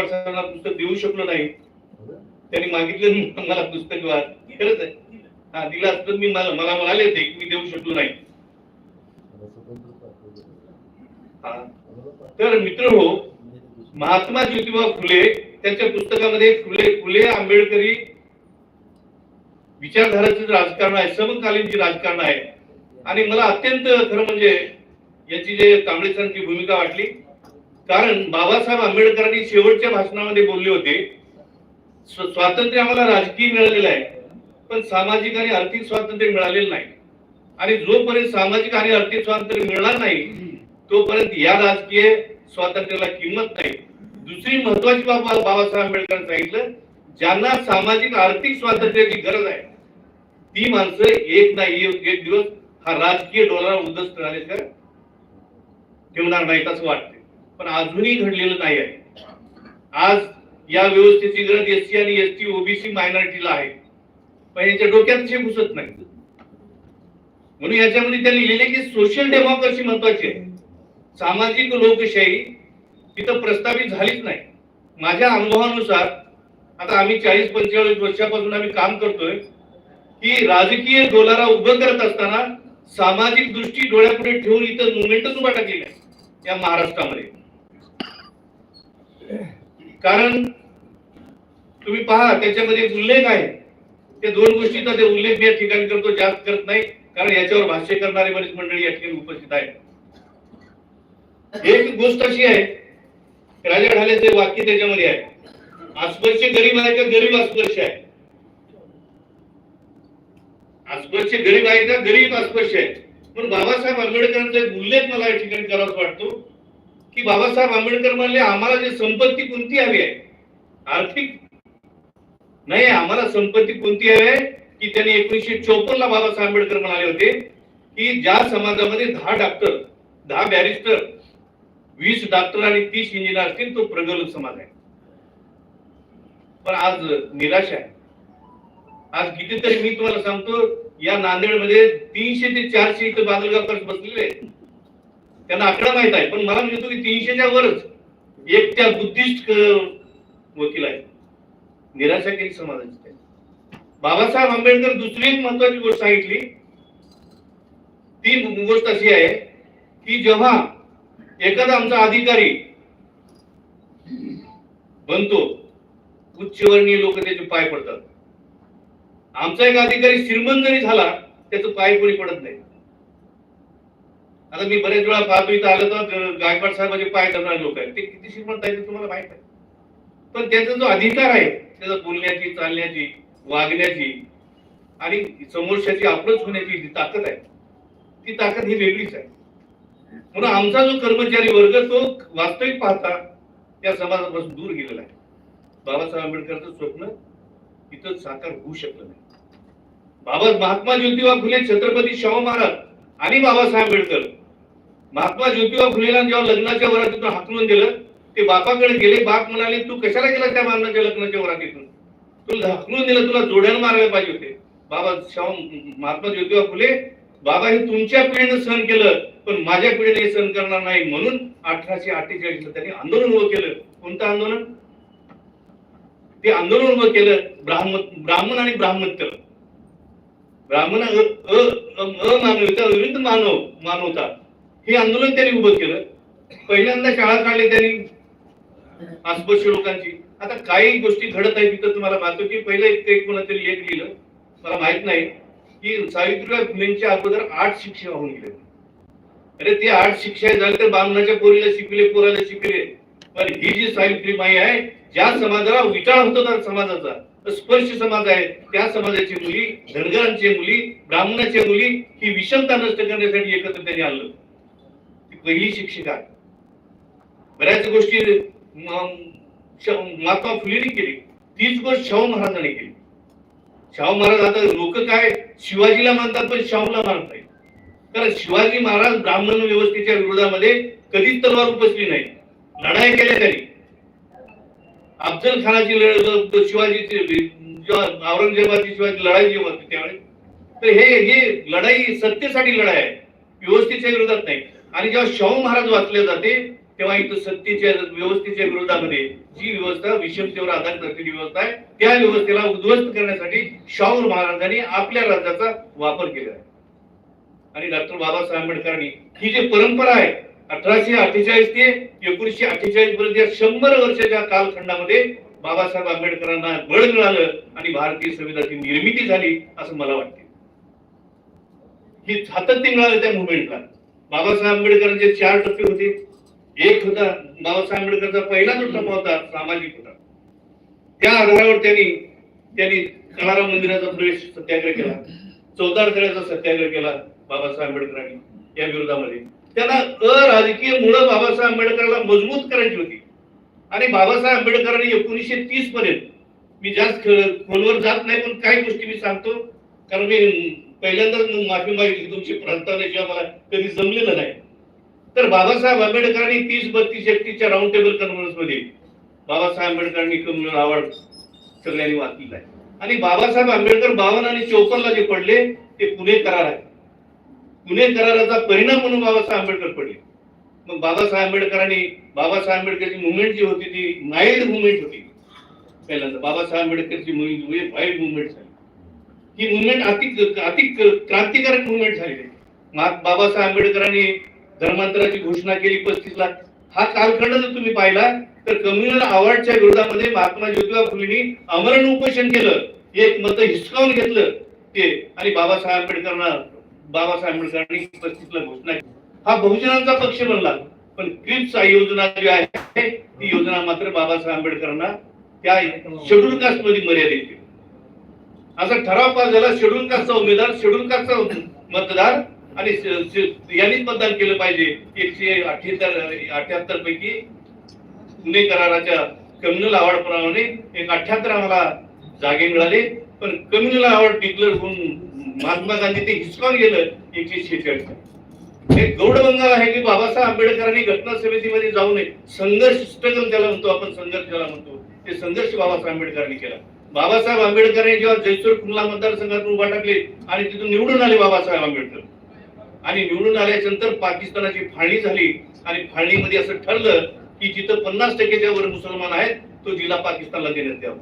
सरांना पुस्तक देऊ शकलो नाही. त्यांनी मागितलं मला पुस्तक वाच खरंच आहे. हा दिलं असतं मी मला मला म्हणाले होते की मी देऊ शकलो नाही. तर मित्र हो महात्मा ज्योतिबा फुले त्यांच्या पुस्तकामध्ये फुले फुले आंबेडकरी विचारधाराचे राजकारण आहे समकालीन जे राजकारण आहे आणि मला अत्यंत खरं म्हणजे याची जे कांबळे सरांची भूमिका वाटली कारण बाबासाहेब आंबेडकरांनी शेवटच्या भाषणामध्ये बोलले होते स्वातंत्र्य आम्हाला राजकीय मिळालेलं आहे पण सामाजिक आणि आर्थिक स्वातंत्र्य मिळालेलं नाही. आणि जोपर्यंत सामाजिक आणि आर्थिक स्वातंत्र्य मिळणार नाही तोपर्यंत या राजकीय स्वातंत्र्याला किंमत नाही. दुसरी महत्वाची बाब बाबासाहेब आंबेडकरांनी सांगितलं ज्यांना सामाजिक आर्थिक स्वातंत्र्याची गरज आहे ती माणसं एक ना एक दिवस हा राजकीय डोलारा उद्ध्वस्त तर ठेवणार नाहीत असं वाटतं पण अजूनही घडलेलं नाही आहे. आज या व्यवस्थेची गरज एससी आणि एस टी ओबीसी मायनॉरिटीला आहे. पण यांच्या डोक्यात हे घुसत नाही. म्हणून याच्यामध्ये त्यांनी लिहिले की सोशल डेमोक्रेसी महत्वाची आहे. सामाजिक लोकशाही तिथं प्रस्थापित झालीच नाही. माझ्या अनुभवानुसार आता आम्ही चाळीस पंचेचाळीस वर्षापासून आम्ही काम करतोय की राजकीय डोलारा उभं करत असताना सामाजिक दृष्टी डोळ्यापुढे ठेवून इथं मुवमेंटच उभा टाकलेली आहे. या महाराष्ट्रामध्ये. कारण तुम्ही पहा त्याच्यामध्ये एक उल्लेख आहे. ते दोन गोष्टीचा ते उल्लेख मी या ठिकाणी करतो जास्त करत नाही. कारण याच्यावर भाष्य करणारे बरीच मंडळी या ठिकाणी उपस्थित आहेत. एक गोष्ट अशी आहे राजा ढालेचे वाक्य त्याच्यामध्ये आहे. अस्पर्श गरीब आहे का गरीब अस्पर्श आहे? अस्पर्श गरीब आहे का गरीब अस्पर्श आहे? पण बाबासाहेब आंबेडकरांचा एक उल्लेख मला या ठिकाणी करावाच वाटतो. की बाबासाहेब आंबेडकर म्हणले आम्हाला जी संपत्ती कोणती हवी आहे? आर्थिक? नाही आम्हाला संपत्ती कोणती हवी आहे? की त्यांनी एकोणीशे चोपन्न ला बाबासाहेब आंबेडकर म्हणाले होते की ज्या समाजामध्ये दहा डॉक्टर दहा बॅरिस्टर वीस डॉक्टर आणि तीस इंजिनियर असतील तो प्रगल्भ समाज आहे. पण आज निराश आहे. आज कितीतरी मी तुम्हाला सांगतो या नांदेडमध्ये तीनशे ते चारशे इथं बांधलगावकर बसलेले आहेत. त्यांना आकडा माहीत आहे. पण मला म्हणतो की तीनशेच्या वरच एक त्या बुद्धिस्ट वकील आहे निराशा केली समाजाची बाबासाहेब आंबेडकर दुसरी एक महत्वाची गोष्ट सांगितली. ती गोष्ट अशी आहे की जेव्हा एखादा आमचा अधिकारी बनतो उच्चवर्णीय लोक त्याचे पाय पडतात. आमचा एक अधिकारी श्रीमंत जरी झाला त्याचं पाय कोणी पडत नाही. आता मी बरेच वेळा पाहतो इथं आलं तर गायकवाड साहेबांचे पाय धरणारे लोक आहेत. ते किती श्रीमंत आहेत तुम्हाला माहीत आहे. पण त्याचा जो अधिकार आहे त्याचा बोलण्याची चालण्याची वागण्याची आणि समोरच्याची अप्रोच होण्याची जी ताकद आहे ती ताकद ही वेगळीच आहे. म्हणून आमचा जो कर्मचारी वर्ग तो वास्तविक पाहता त्या समाजापासून दूर गेलेला आहे. बाबासाहेब आंबेडकरचं स्वप्न इथं साकार होऊ शकलं नाही. बाबा महात्मा ज्योतिबा फुले छत्रपती शाहू महाराज आणि बाबासाहेब आंबेडकर महात्मा ज्योतिबा फुलेला जेव्हा लग्नाच्या वरातीतून हाकलून दिलं ते बापाकडे गेले बाप म्हणाले तू कशाला गेला त्या मारणाच्या लग्नाच्या वरातीतून? तुला हाकलून दिलं तुला जोड्यानं मारायला पाहिजे होते. बाबा शाहू महात्मा ज्योतिबा फुले बाबा हे तुमच्या पिढीनं सहन केलं पण माझ्या पिढीने हे सहन करणार नाही. म्हणून अठराशे अठ्ठेचाळीस ला त्यांनी आंदोलन उभं केलं. कोणतं आंदोलन? ते आंदोलन उभं केलं ब्राह्मण ब्राह्मण आणि ब्राह्मत्य ब्राह्मण अ- अ- अ- अमानवता विरुद्ध मानव मानवता. हे आंदोलन त्यांनी उभं केलं. पहिल्यांदा शाळा काढली त्यांनी अस्पृश्य लोकांची. आता काही गोष्टी घडत आहेत तिथं तुम्हाला मानतो की पहिलं एक एक कोणातरी लेख लिहिलं. मला माहीत नाही की सावित्रीबाई फुलेंच्या अगोदर आठ शिक्षा होऊन गेले अरे ते आठ शिक्षा झाले तर बामणाच्या पोरीला शिकले पोराला शिकले पण ही जी सावित्रीबाई आहे ज्या समाजाला विचार होतो त्या समाजाचा स्पर्श समाज आहे. त्या समाजाची मुली धनगरांची मुली ब्राह्मणाची मुली ही विषमता नष्ट करण्यासाठी एकत्र त्यांनी आणलं. पहिली शिक्षिका. आहे. बऱ्याच गोष्टी महात्मा फुलेंनी केली. तीच गोष्ट शाहू महाराजांनी केली. शाहू महाराज आता लोक काय शिवाजीला मानतात पण शाहूला मानत नाही कारण शिवाजी महाराज ब्राह्मण व्यवस्थेच्या विरोधामध्ये कधीच तलवार उपसली नाही लढाई केल्या त्यांनी. अफजल खानाची लढ शिवाजीची औरंगजेबाची शिवाजी लढाई जेव्हा होती त्यावेळी. तर हे हे लढाई सत्तेसाठी लढाई आहे. व्यवस्थेच्या विरोधात नाही. आणि जेव्हा शाहू महाराज वाचले जाते तेव्हा इथं सत्तेच्या व्यवस्थेच्या विरोधामध्ये जी व्यवस्था विषमतेवर आधारित असलेली व्यवस्था आहे त्या व्यवस्थेला उद्ध्वस्त करण्यासाठी शाहू महाराजांनी आपल्या राज्याचा वापर केला आहे. आणि डॉक्टर बाबासाहेब आंबेडकरांनी ही जी परंपरा आहे अठराशे अठ्ठेचाळीस ते एकोणीसशे अठ्ठेचाळीस पर्यंत या शंभर वर्षाच्या कालखंडामध्ये बाबासाहेब आंबेडकरांना बळ मिळालं आणि भारतीय संविधानाची निर्मिती झाली असं मला वाटते. ही सातत्य मिळालं त्या मुवमेंटला बाबासाहेब आंबेडकरांचे चार टप्पे होते. एक होता बाबासाहेब आंबेडकरचा पहिला जो टप्पा होता सामाजिक होता. त्या आधारावर त्यांनी त्यांनी कलाराम मंदिराचा प्रवेश सत्याग्रह केला. चौदार तळ्याचा सत्याग्रह केला बाबासाहेब आंबेडकरांनी या विरोधामध्ये. त्याला अराजकीय मुळे बाबासाहेब आंबेडकरांना मजबूत करायची होती. आणि बाबासाहेब आंबेडकरांनी एकोणीसशे तीस पर्यंत मी जास्त खोलवर जात नाही पण काही गोष्टी मी सांगतो. कारण मी पहिल्यांदाच माफी मागितली तुमची प्रस्तावनेशिवाय मला कधी जमलेलं नाही. तर बाबासाहेब आंबेडकरांनी तीस बत्तीस एकतीसच्या राऊंड टेबल कॉन्फरन्समध्ये बाबासाहेब आंबेडकरांनी कम्युनल अवॉर्ड सगळ्यांनी वाचलेला आहे. आणि बाबासाहेब आंबेडकर बावन्न आणि चौपन्नला जे पडले ते पुणे करार आहे. पुणे कराराचा परिणाम म्हणून बाबासाहेब आंबेडकर पडले. मग बाबासाहेब आंबेडकरांनी बाबासाहेब आंबेडकरची मुवमेंट जी होती ती माइल्ड मुवमेंट होती. पहिल्यांदा बाबासाहेब आंबेडकरची मुवमेंट वाईल्ड मुवमेंट झाली ही मुवमेंट अति अति क्रांतिकारक मुवमेंट झालेली आहे. बाबासाहेब आंबेडकरांनी धर्मांतराची घोषणा केली पस्तीसला. हा कालखंड जर तुम्ही पाहिला तर कम्युनल अवॉर्डच्या विरोधामध्ये महात्मा ज्योतिबा फुलेंनी अमरण उपोषण केलं. एक मत हिसकावून घेतलं ते. आणि बाबासाहेब आंबेडकरांना बाबासाहेब आंबेडकरांनी पस्तीसला घोषणा केली. हा बहुजनांचा पक्ष बनला. पण क्रिप्स योजना जी आहे ती योजना मात्र बाबासाहेब आंबेडकरांना त्या शेड्यूल कास्टमध्ये मर्यादित केली असा ठराव पास झाला शेड्यूल कास्टचा उमेदवार शेड्यूल कास्टचा मतदार आणि यांनीच मतदान केलं पाहिजे. एकशे अठ्ठ्याहत्तर अठ्याहत्तर पैकी पुणे कराराच्या कम्युनल अवॉर्ड प्रमाणे एक अठ्याहत्तर आम्हाला जागे मिळाले. पण कम्युनल अवॉर्ड डिक्लेअर होऊन महात्मा गांधी ते हिसकावून गेलं एकशे शेहेचाळीस. हे गौडबंगाल आहे की बाबासाहेब आंबेडकरांनी घटना समितीमध्ये जाऊ नये संघर्ष स्ट्रगल त्याला म्हणतो आपण संघर्ष ज्याला म्हणतो ते संघर्ष बाबासाहेब आंबेडकरांनी केला. बाबासाहेब आंबेडकरांनी जेव्हा जयसूर कुर्ला मतदारसंघातून उभा टाकले आणि तिथून निवडून आले बाबासाहेब आंबेडकर. आणि निवडून आल्याच्यानंतर पाकिस्तानाची फाळणी झाली आणि फाळणीमध्ये असं ठरलं की जिथं पन्नास टक्केच्या वर मुसलमान आहेत तो जिल्हा पाकिस्तानला देण्यात यावा.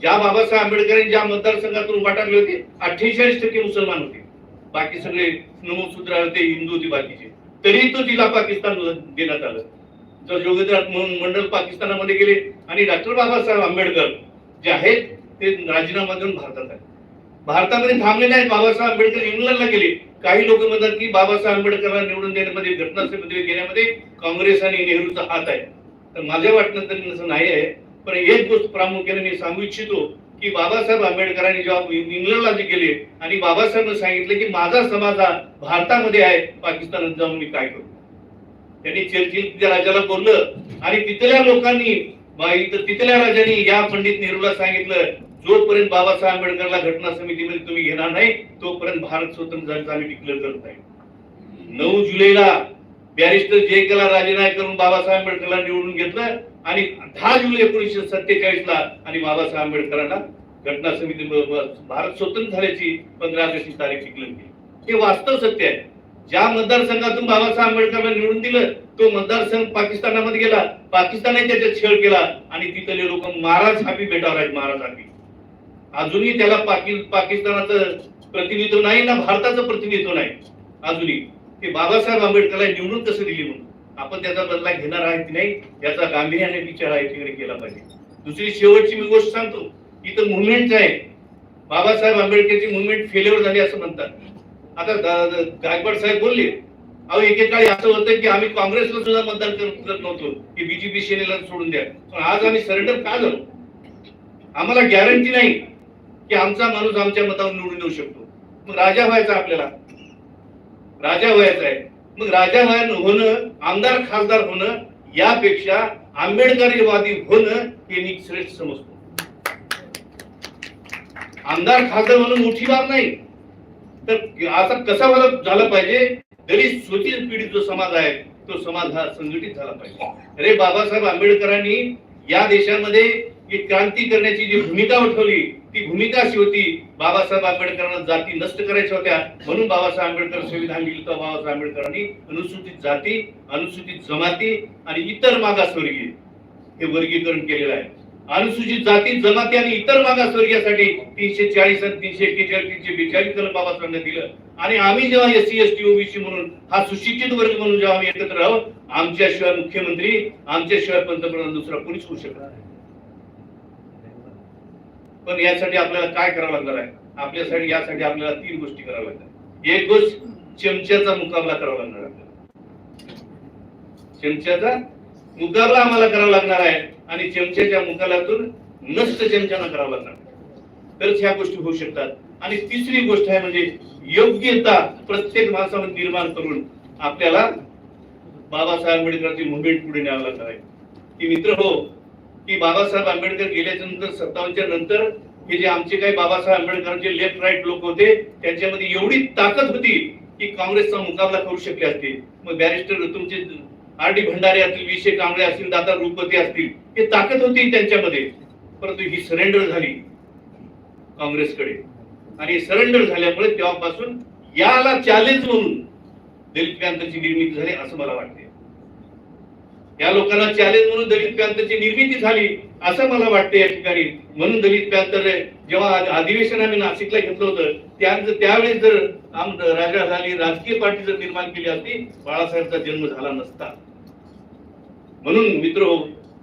ज्या बाबासाहेब आंबेडकरांनी ज्या मतदारसंघातून उभा टाकले होते अठ्ठेचाळीस टक्के मुसलमान होते. बाकी सगळे नमोसूत्र होते हिंदू होते बाकीचे. तरी तो जिल्हा पाकिस्तान देण्यात आलं. जर योगेंद्र म्हणून मंडल पाकिस्तानामध्ये गेले आणि डॉक्टर बाबासाहेब आंबेडकर जे आहेत ते राजीनामा देऊन भारतात आले. भारतामध्ये थांबले नाही बाबासाहेब आंबेडकर इंग्लंडला गेले. काही लोक म्हणतात की बाबासाहेब आंबेडकरला निवडून देण्यामध्ये घटना घेण्यामध्ये काँग्रेस आणि नेहरूचा हात आहे. तर माझ्या वाटणं तरी असं नाही आहे. पण एक गोष्ट प्रामुख्याने मी सांगू इच्छितो की बाबासाहेब आंबेडकरांनी जेव्हा इंग्लंडला जे गेले आणि बाबासाहेबांनी सांगितलं की माझा समाज हा भारतामध्ये आहे पाकिस्तानात जाऊन मी काय करू? त्यांनी चर्चिल राजाला बोललं आणि तिथल्या लोकांनी तिथल्या राजांनी या पंडित नेहरूला सांगितलं जोपर्यंत बाबासाहेब आंबेडकरला घटना समितीमध्ये तुम्ही घेणार नाही तोपर्यंत भारत स्वतंत्र झाल्याचं आम्ही डिक्लेअर करत नाही. नऊ जुलैला बॅरिस्टर जयकला केला करून बाबासाहेब आंबेडकरला निवडून घेतलं आणि दहा जुलै एकोणीसशे सत्तेचाळीस ला आणि बाबासाहेब आंबेडकरांना घटना समिती भारत स्वतंत्र झाल्याची पंधरा ऑगस्टची तारीख डिक्लेअर केली. हे वास्तव सत्य आहे. ज्या मतदारसंघातून बाबासाहेब आंबेडकरला निवडून दिलं तो मतदारसंघ पाकिस्तानामध्ये गेला. पाकिस्तानने त्याच्यात छेड केला आणि तिथले लोक महाराज हापी भेटावर आहेत महाराज हापी अजूनही त्याला पाकि पाकिस्तानाचं प्रतिनिधित्व नाही ना भारताचं प्रतिनिधित्व नाही. अजूनही. ते बाबासाहेब आंबेडकरला निवडून कसं दिली म्हणून? आपण त्याचा बदला घेणार आहे की नाही याचा गांभीर्याने विचार आहे तिकडे केला पाहिजे. दुसरी शेवटची मी गोष्ट सांगतो इथं मुवमेंट आहे बाबासाहेब आंबेडकरची मुवमेंट फेल्युअर झाली असं म्हणतात. आता गायकवाड साहेब बोलले अहो एकेकाळी असं होतं की आम्ही काँग्रेसला सुद्धा मतदान करत करत नव्हतो की बीजेपी सेनेला सोडून द्या. पण आज आम्ही सरेंडर का झालो? आम्हाला गॅरंटी नाही. की आमचा माणूस आमच्या मतावर निवडून देऊ शकतो. मग राजा व्हायचा आपल्याला. राजा व्हायचा आहे. मग राजा व्हाय होणं आमदार खासदार होणं यापेक्षा आंबेडकरवादी होणं हे मी श्रेष्ठ समजतो. आमदार खासदार म्हणून मोठी बाब नाही. तर आता कसा मला झाला पाहिजे? दलित शोषित पीडित जो समाज आहे तो समाज हा संघटित झाला पाहिजे. अरे बाबासाहेब आंबेडकरांनी या देशामध्ये क्रांती करण्याची जी भूमिका उठवली ती भूमिका अशी होती बाबासाहेब आंबेडकरांना जाती नष्ट करायच्या होत्या. म्हणून बाबासाहेब आंबेडकर संविधान लिहिलं होतं. बाबासाहेब आंबेडकरांनी अनुसूचित जाती अनुसूचित जमाती आणि इतर मागासवर्गीय हे वर्गीकरण केलेलं आहे. अनुसूचित जाती जमाती आणि इतर मागासवर्गीयासाठी तीनशे चाळीस आणि तीनशे एक्केचाळीस तीनशे बेचाळीस कलम बाबासाहेबांनी दिलं. आणि आम्ही जेव्हा S C S T OBC म्हणून हा सुशिक्षित वर्ग म्हणून जेव्हा आम्ही एकत्र आहोत आमच्याशिवाय मुख्यमंत्री आमच्याशिवाय पंतप्रधान दुसरा कोणीच होऊ शकणार नाही. पण यासाठी आपल्याला काय करावं लागणार आहे? आपल्यासाठी यासाठी आपल्याला तीन गोष्टी कराव्या लागतात एक गोष्ट चमच्याचा मुकाबला करावा लागणार आहे. आपल्याला. चमच्याचा मुकाबला आम्हाला करावा लागणार आहे आणि चमच्याच्या मुकाबल्यातून नष्ट चमच्याना करावं लागणार तरच ह्या गोष्टी होऊ शकतात. आणि तिसरी गोष्ट आहे म्हणजे योग्यता प्रत्येक माणसामध्ये निर्माण करून आपल्याला बाबासाहेब आंबेडकरांची मुवमेंट पुढे न्यावं लागणार आहे. की मित्र हो की बाबासाहेब आंबेडकर गेल्याच्यानंतर सत्तावन्नच्या नंतर हे जे आमचे काही बाबासाहेब आंबेडकरांचे लेफ्ट राईट लोक होते त्यांच्यामध्ये एवढी ताकद होती की काँग्रेसचा मुकाबला करू शकले असते. मग बॅरिस्टर तुमचे आर डी भंडारे असतील विषय कांबळे असतील दादा रुपती असतील हे ताकद होती त्यांच्यामध्ये. परंतु ही सरेंडर झाली काँग्रेसकडे. आणि सरेंडर झाल्यामुळे तेव्हापासून याला चॅलेंज म्हणून दलित पॅंथरची निर्मिती झाली असं मला वाटते या लोकांना चॅलेंज म्हणून दलित प्रांताची निर्मिती झाली असं मला वाटतं या ठिकाणी. म्हणून दलित पॅंथर जेव्हा अधिवेशन आम्ही नाशिकला घेतलं होतं त्यानंतर त्यावेळेस जर आम राजा झाली राजकीय पार्टी जर निर्माण केली असती बाळासाहेबचा जन्म झाला नसता. म्हणून मित्र हो,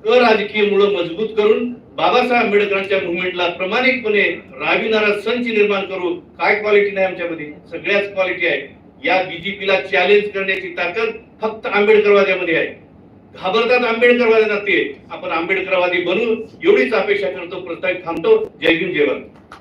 अराजकीय मुळे मजबूत करून बाबासाहेब आंबेडकरांच्या मुवमेंटला प्रामाणिकपणे राबविणारा संच निर्माण करू काय क्वालिटी नाही आमच्यामध्ये? सगळ्याच क्वालिटी आहे. या बीजेपीला चॅलेंज करण्याची ताकद फक्त आंबेडकरवाद्यामध्ये आहे. घाबरतात आंबेडकरवादी जाते आपण आंबेडकरवादी बनून एवढीच अपेक्षा करतो प्रस्तावित थांबतो. जय हिंद जय भारत.